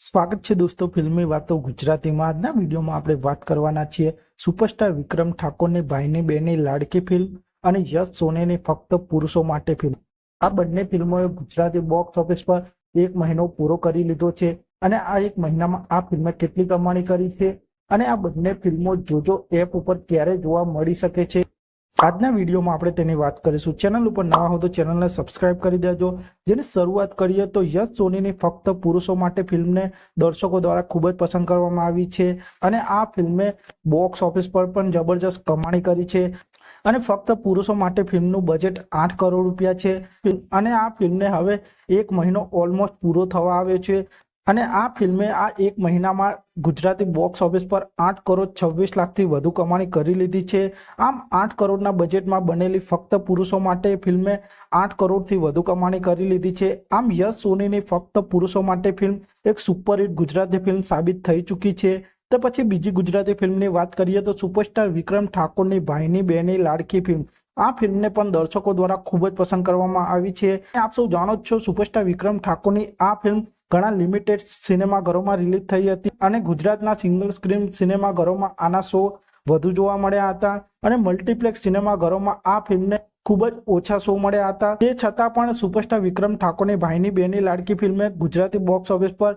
સ્વાગત છે દોસ્તો ફિલ્મી વાતો ગુજરાતીમાં. આજના વિડીયોમાં આપણે વાત કરવાના છીએ સુપરસ્ટાર વિક્રમ ઠાકોરની ભાઈની બેની લાડકી ફિલ્મ અને યશ સોનેની ફક્ત પુરુષો માટે ફિલ્મ. આ બંને ફિલ્મોએ ગુજરાતી બોક્સ ઓફિસ પર એક મહિનો પૂરો કરી લીધો છે અને આ એક મહિનામાં આ ફિલ્મે કેટલી કમાણી કરી છે અને આ બંને ફિલ્મો જોજો એપ ઉપર ક્યારે જોવા મળી શકે છે. આજના વિડીયોમાં આપણે તેની વાત કરીશું. ચેનલ ઉપર નવા હો તો ચેનલને સબસ્ક્રાઇબ કરી દેજો. જેની શરૂઆત કરીએ તો યશ સોનીની ફક્ત પુરુષો માટે ફિલ્મને દર્શકો દ્વારા ખૂબ જ પસંદ કરવામાં આવી છે અને આ ફિલ્મે બોક્સ ઓફિસ પર પણ જબરજસ્ત કમાણી કરી છે અને ફક્ત પુરુષો માટે ફિલ્મનું બજેટ આઠ કરોડ રૂપિયા છે. અને આ ફિલ્મને હવે એક મહિનો ઓલમોસ્ટ પૂરો થવા આવ્યો છે. અને આ ફિલ્મે આ એક મહિનામાં ગુજરાતી બોક્સ ઓફિસ પર આઠ કરોડ છવ્વીસ લાખથી વધુ કમાણી કરી લીધી છે. આમ આઠ કરોડના બજેટમાં બનેલી ફક્ત પુરુષો માટે ફિલ્મે આઠ કરોડથી વધુ કમાણી કરી લીધી છે. આમ યશ સોનીની ફક્ત પુરુષો માટે ફિલ્મ એક સુપરહિટ ગુજરાતી ફિલ્મ સાબિત થઈ ચૂકી છે. તો પછી બીજી ગુજરાતી ફિલ્મની વાત કરીએ તો સુપરસ્ટાર વિક્રમ ઠાકોરની ભાઈની બેની લાડકી ફિલ્મ. આ ફિલ્મને પણ દર્શકો દ્વારા ખૂબ જ પસંદ કરવામાં આવી છે. આપ સૌ જાણો જ છો સુપરસ્ટાર વિક્રમ ઠાકોરની આ ફિલ્મ ઘણા લિમિટેડ સિનેમાઘરોમાં રિલીઝ થઈ હતી અને ગુજરાતના સિંગલ સ્ક્રીન સિનેમાઘરોમાં આના શો વધુ જોવા મળ્યા હતા અને મલ્ટીપ્લેક્સ સિનેમાઘરોમાં આ ફિલ્મને ખૂબ જ ઓછા શો મળ્યા હતા. તે છતાં પણ સુપરસ્ટાર વિક્રમ ઠાકોરની ભાઈની બેની લાડકી ફિલ્મે ગુજરાતી બોક્સ ઓફિસ પર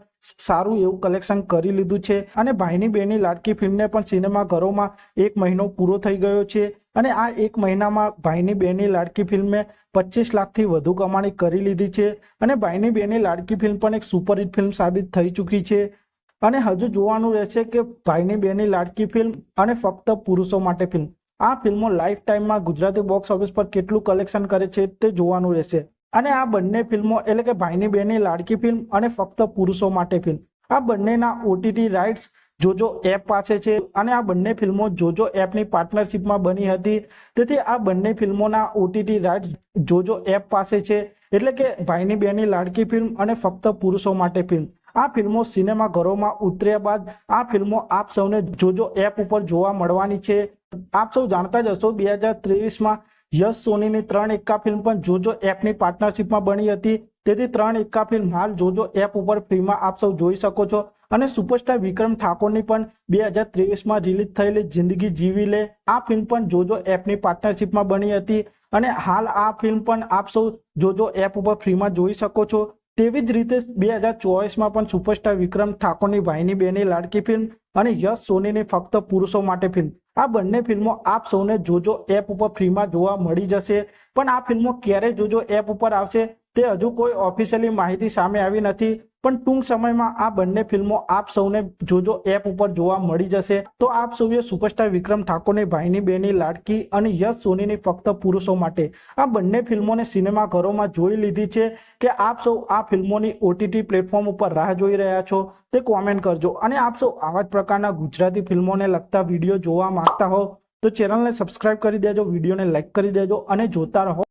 સારું એવું કલેક્શન કરી લીધું છે અને ભાઈની બેની લાડકી ફિલ્મને પણ સિનેમાઘરોમાં એક મહિનો પૂરો થઈ ગયો છે. અને આ એક મહિનામાં ભાઈની બેની લાડકી ફિલ્મે પચીસ લાખથી વધુ કમાણી કરી લીધી છે અને ભાઈની બેની લાડકી ફિલ્મ પણ એક સુપરહિટ ફિલ્મ સાબિત થઈ ચૂકી છે. અને હજુ જોવાનું રહેશે કે ભાઈની બેની લાડકી ફિલ્મ અને ફક્ત પુરુષો માટે ફિલ્મ. આ ફિલ્મો લાઈફ ટાઈમમાં ગુજરાતી બોક્સ ઓફિસ પર કેટલું કલેક્શન કરે છે તે જોવાનું રહેશે. અને આ બંને ફિલ્મો એટલે કે ભાઈની બેની લાડકી ફિલ્મ અને ફક્ત પુરુષો માટે ફિલ્મ. આ બંનેના ઓટીટી રાઇટ્સ જોજો એપ પાસે છે અને આ બંને ફિલ્મો જોજો એપની પાર્ટનરશિપમાં બની હતી. તેથી આ બંને ફિલ્મોના ઓટીટી રાઇટ્સ જોજો એપ પાસે છે. એટલે કે ભાઈની બેની લાડકી ફિલ્મ અને ફક્ત પુરુષો માટે ફિલ્મ. આ ફિલ્મો સિનેમાઘરોમાં ઉતર્યા બાદ આ ફિલ્મો આપ સૌને જોજો એપ ઉપર જોવા મળવાની છે. આપ સૌ જાણતા જ હશો બે હજાર ત્રેવીસમાં યશ સોનીની ત્રણ એક્કા ફિલ્મ પણ જોજો એપની પાર્ટનરશિપમાં બની હતી. તેથી ત્રણ એક્કા ફિલ્મ હાલ જોજો એપ ઉપર ફ્રીમાં આપ સૌ જોઈ શકો છો. અને સુપરસ્ટાર વિક્રમ ઠાકોરની પણ બે હજાર ત્રેવીસમાં રિલીઝ થયેલી જિંદગી જીવી લે. આ ફિલ્મ પણ જોજો એપની પાર્ટનરશિપમાં બની હતી અને હાલ આ ફિલ્મ પણ આપ સૌ જોજો એપ ઉપર ફ્રીમાં જોઈ શકો છો. તેવી જ રીતે બે હજાર ચોવીસમાં પણ સુપરસ્ટાર વિક્રમ ઠાકોરની ભાઈની બેની લાડકી ફિલ્મ અને યશ સોનીની ફક્ત પુરુષો માટે ફિલ્મ. આ બંને ફિલ્મો આપ સૌને જોજો એપ ઉપર ફ્રીમાં જોવા મળી જશે. પણ આ ફિલ્મો ક્યારે જોજો એપ ઉપર આવશે તે હજુ કોઈ ઓફિશિયલી માહિતી સામે આવી નથી. પણ ટૂંક સમયમાં આ બંને ફિલ્મો આપ સૌને જોજો, એપ ઉપર જોવા મળી જશે. તો આપ સૌએ સુપરસ્ટાર વિક્રમ ઠાકોરની, ભાઈની બેની લાડકી અને યશ સોનીની ફક્ત પુરુષો માટે. આ બંને ફિલ્મોને સિનેમાઘરોમાં જોઈ લીધી છે કે આપ સૌ આ ફિલ્મોની ઓટીટી પ્લેટફોર્મ ઉપર રાહ જોઈ રહ્યા છો. તે કોમેન્ટ કરજો. અને આપ સૌ આવા જ પ્રકારના ગુજરાતી ફિલ્મોને લગતા વીડિયો જોવા માંગતા હો તો ચેનલને સબસ્ક્રાઇબ કરી દેજો, વિડીયોને લાઈક કરી દેજો અને જોતા રહો.